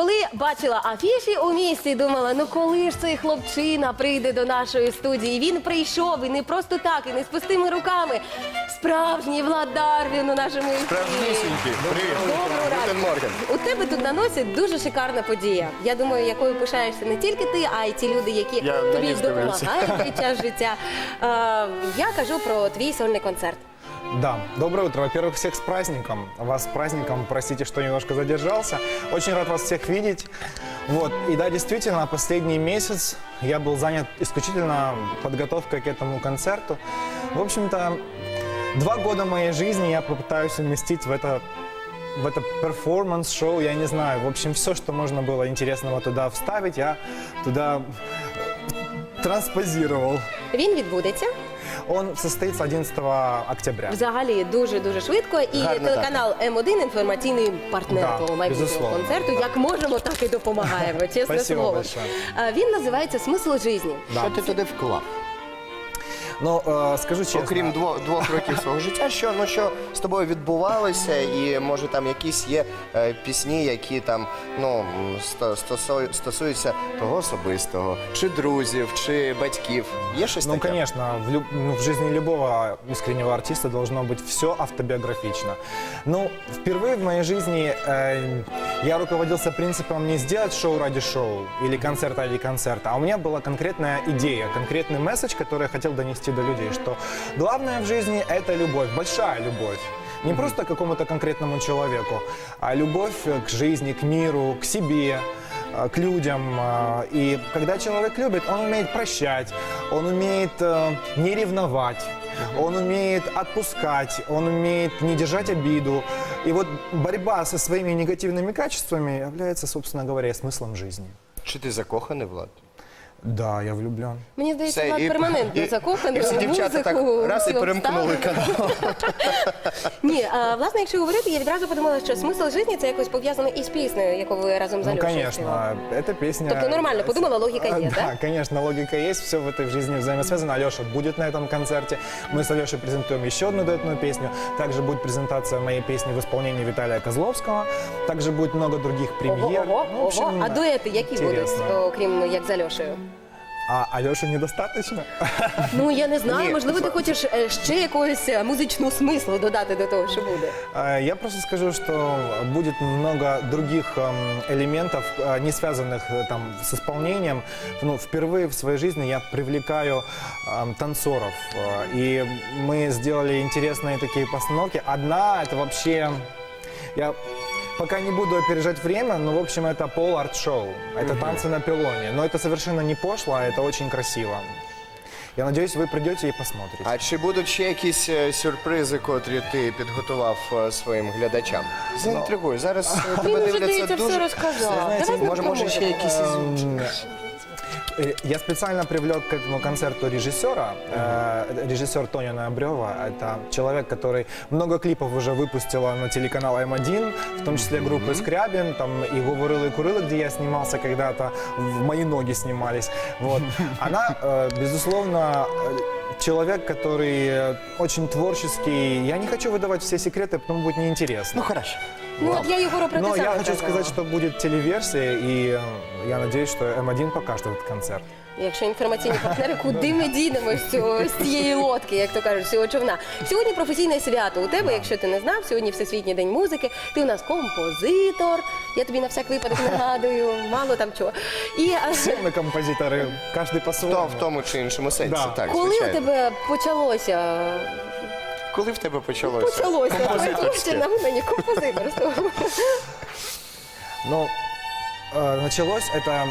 Коли бачила афіші у місті, думала, ну коли ж цей хлопчина прийде до нашої студії? Він прийшов і не просто так, і не з пустими руками. Справжній Влад Дарвін у нашому ефірі. Справжнісінький. Привіт. Доброго Гутен ранку. Морген. У тебе тут на носі дуже шикарна подія. Я думаю, якою пишаєшся не тільки ти, а й ті люди, які Я на тобі допомагають під час життя. Е, я кажу про твій сольний концерт. Да, доброе утро. Во-первых, всех с праздником. Вас с праздником. Простите, что немножко задержался. Очень рад вас всех видеть. Вот. И да, действительно, последний месяц я был занят исключительно подготовкой к этому концерту. В общем-то, два года моей жизни я попытаюсь уместить в это в это перформанс-шоу, я не знаю. В общем, все, что можно было интересного туда вставить, я туда транспозировал. Він відбудеться Он состоится 11 октября. взагалі дуже дуже швидко. І Гарна телеканал М1 інформаційний партнер Да, того майбутнього безусловно. концерту. Як можемо, так і допомагаємо. Чесне Спасибо слово. большое. Е, Він називається Смисл житті. Що ти туди вклав? Ну, э, скажу честно. Окрім двох, двох років свого життя, що ну що з тобою відбувалося, і може там якісь є е, пісні, які там ну м, сто- стосу- стосуються того особистого, чи друзів, чи батьків. Є щось Ну, таке? конечно, в, люб- ну, в жизни любого искреннего артиста должно быть все автобиографично. Ну, впервые в моей жизни э, я руководился принципом не сделать шоу ради шоу или концерт ради концерта, а у меня была конкретная идея, конкретный месседж, который я хотел донести до людей, что главное в жизни – это любовь, большая любовь. Не просто к какому-то конкретному человеку, а любовь к жизни, к миру, к себе, э, к людям. э, И когда человек любит, он умеет прощать, он умеет э, не ревновать, он умеет отпускать, он умеет не держать обиду. И вот борьба со своими негативными качествами является, собственно говоря, смыслом жизни. Чи ти закоханий, Влад? Да, я влюблен. Мені здається, Все, Влад і- перманентно і- закоханий і всі в дівчата так музику, раз і всі перемкнули обставини. канал. Ні, а, власне, якщо говорити, я відразу подумала, що смисл життя це якось пов'язано із піснею, яку ви разом з Ну, Альошею конечно, співали. эта песня... Тобто нормально подумала, логіка А, є, Да, так? конечно, логика есть, все в этой жизни взаимосвязано. Алеша будет на этом концерте. Мы с Алешей презентуем еще одну дуэтную песню. Также будет презентация моей песни в исполнении Виталия Козловского. Также будет много других премьер. Ого, Ну, в общем, ого. А дуети які будуть, интересно. окрім як з Альошею? А Алеши недостаточно? Ну я не знаю, Ні, можливо, ти хочеш е, ще якогось е, музичного смислу додати до того, що буде. Я просто скажу, что будет много других эм, элементов, э, не связанных э, там с исполнением. Ну, впервые в своей жизни я привлекаю эм, танцоров, э, и мы сделали интересные такие постановки. Одна это вообще я Пока не буду опережать время, но, в общем, это пол-арт-шоу. Это танцы на пилоне. Но это совершенно не пошло, а это очень красиво. Я надеюсь, вы придете и посмотрите. А чи будуть ще якісь е, сюрпризи, котрі ти підготував е, своїм глядачам? Заінтригуй. Зараз е, Він тебе вже, дивляться здається, все дуже. розказав. Знаєте, Давай Може, може ще якісь із Эм, э, Я специально привлек к этому концерту режиссера, э, режиссер Тоня Ноябрева. Это человек, который много клипов уже выпустила на телеканал М1, в том числе группы Скрябин, там и «Говорила и курила», где я снимался когда-то, в «Мои ноги» снимались. Вот. Она, э, безусловно, э, человек, который э, очень творческий. Я не хочу выдавать все секреты, потому будет неинтересно. Ну, хорошо. Ну от я Єгору про Но я саме хочу казала. сказать, что будет телеверсия, и э, я надеюсь, что М1 покажет этот концерт. Якщо інформаційні партнери, куди ми дінемо з, цього, з цієї лодки, як то кажуть, з цього човна. Сьогодні професійне свято. У тебе, якщо ти не знав, сьогодні Всесвітній день музики. Ти у нас композитор. Я тобі на всяк випадок нагадую, мало там чого. І а, Все мы композиторы, каждый То по-своему. в тому чи іншому сенсі, Да. так, коли у звичайно. тебе почалося? Коли в тебе почалося? Почалося Композиторське. на мені композиторство. Ну, э, началось это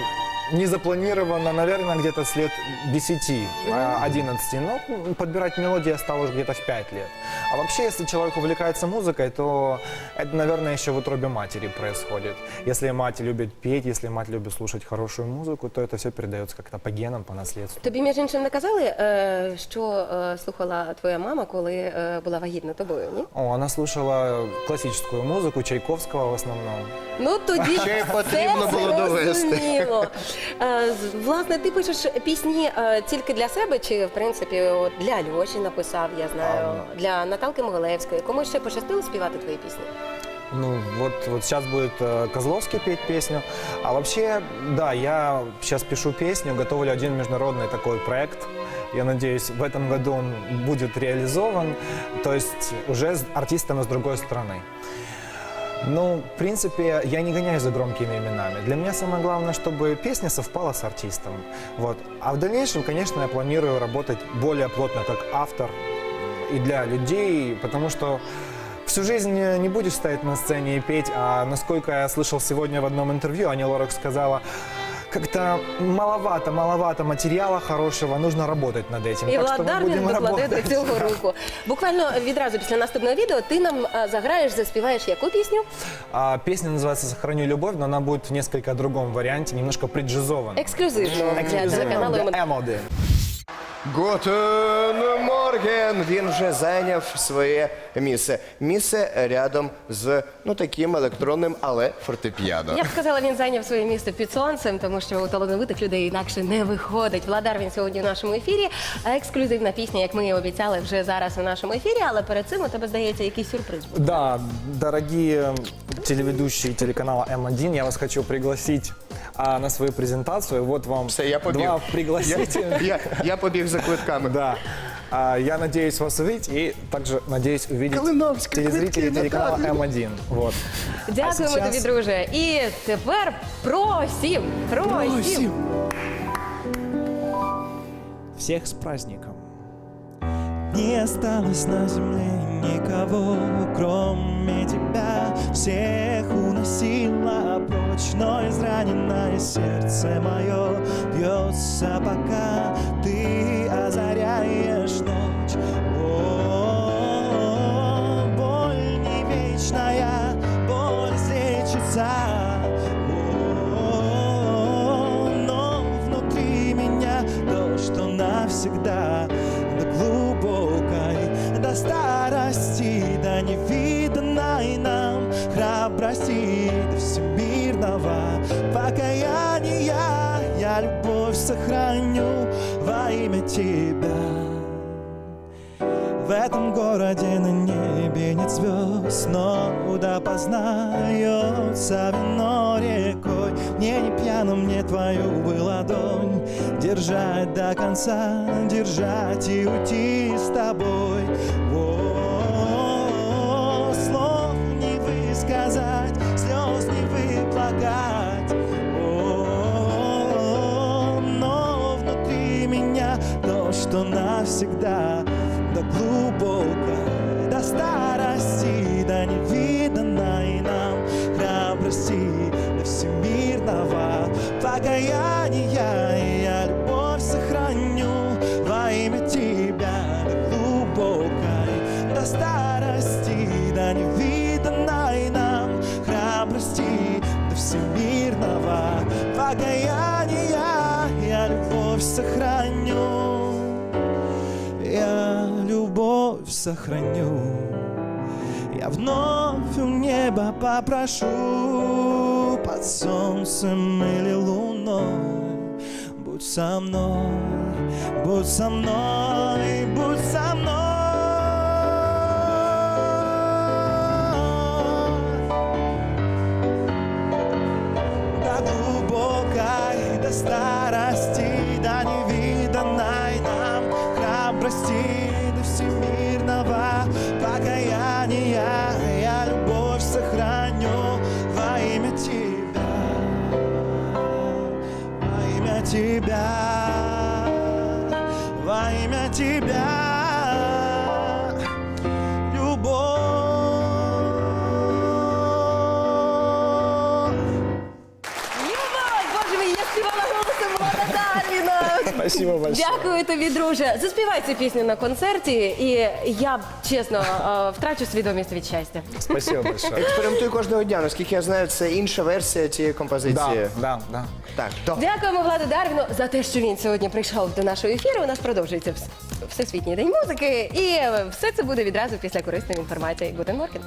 незапланированно, наверное, где-то с лет 10, э, 11. Но подбирать мелодии я стал уже где-то в 5 лет. А вообще, если человек увлекается музыкой, то это, наверное, еще в утробе матери происходит. Если мать любит петь, если мать любит слушать хорошую музыку, то это все передается как-то по генам, по наследству. Тобі між іншим не казали, е, що е, слухала твоя мама, коли е, була вагітна тобою? Ні? О, она слушала классическую музыку, Чайковского в основном. Ну тоді Ще й все потрібно було довести. зрозуміло. Е, з- Власне, ти пишеш пісні е, тільки для себе, чи в принципі от, для Альоші написав, я знаю, для Наталки Могилевської. Кому ще пощастило співати твої пісні? Ну, вот, вот сейчас будет э, Козловский петь песню. А вообще, да, я сейчас пишу песню, готовлю один международный такой проект. Я надеюсь, в этом году он будет реализован. То есть уже с артистами с другой стороны. Ну, в принципе, я не гоняюсь за громкими именами. Для меня самое главное, чтобы песня совпала с артистом. Вот. А в дальнейшем, конечно, я планирую работать более плотно как автор и для людей, потому что всю жизнь не будешь стоять на сцене и петь, а насколько я слышал сегодня в одном интервью, Ани Лорак сказала, как-то маловато, маловато материала хорошего, нужно работать над этим. І Так что Влад мы Дарвін будем докладе до работать. цього руку. Буквально відразу після наступного відео ти нам е, заграєш, заспіваєш яку пісню? А, песня называется «Сохраню любовь», но она будет в несколько другом варианте, немножко преджизована. Ексклюзивно для Ексклюзивно телеканалу для «М1». Емоди. Готен Морген! Він вже зайняв своє місце. Місце рядом з ну таким електронним, але фортепіано. Я б сказала, він зайняв своє місце під сонцем, тому що у талановитих людей інакше не виходить. Владар він сьогодні в нашому ефірі. Ексклюзивна пісня, як ми і обіцяли, вже зараз у нашому ефірі. Але перед цим у тебе здається якийсь сюрприз. буде. Да, дорогие телеведущие телеканала М1, я вас хочу пригласить а, на свою презентацию. Вот вам Все, я побіг. два пригласителя. Я, я побіг за квитками. Да. А, Я надеюсь вас увидеть и также надеюсь увидеть Калиновский, телезрителей квитки, телеканала Наталья. М1. Вот. Дякуємо А сейчас- тобі, друже. І тепер просім, просім. Всех с праздником. Не осталось на земле никого, кроме тебя. Всех уносила прочь, но израненное сердце мое бьется, пока ты озаряешь ночь. О, боль не вечная, боль излечится. О, но внутри меня то, что навсегда сохраню во имя тебя. В этом городе на небе нет звезд, но да познается вино рекой. Мне не пьяным, мне твою бы ладонь держать до конца, держать и уйти с тобой. Что навсегда до глубокой, до старости, до невиданной нам храбрости, до всемирного покаяния. Я любовь сохраню во имя тебя до глубокой, до старости, до невиданной нам храбрости, до всемирного покаяния. Я любовь сохраню я любовь сохраню. Я вновь у неба попрошу под солнцем или луной. Будь со мной, будь со мной, будь со мной. До глубокой, до до всемирного покаяния. Я любовь сохраню во имя тебя, во имя тебя, во имя тебя. Спасибо большое. Дякую тобі, друже. Заспівай цю пісню на концерті, і я чесно е, втрачу свідомість від щастя. Спасибо большое. Експериментуй кожного дня. Наскільки я знаю, це інша версія цієї композиції. Да, да, да. Так, то. Дякуємо Владу Дарвіну за те, що він сьогодні прийшов до нашого ефіру. У нас продовжується вс- Всесвітній день музики, і е, все це буде відразу після корисної інформації. Гутен Морген.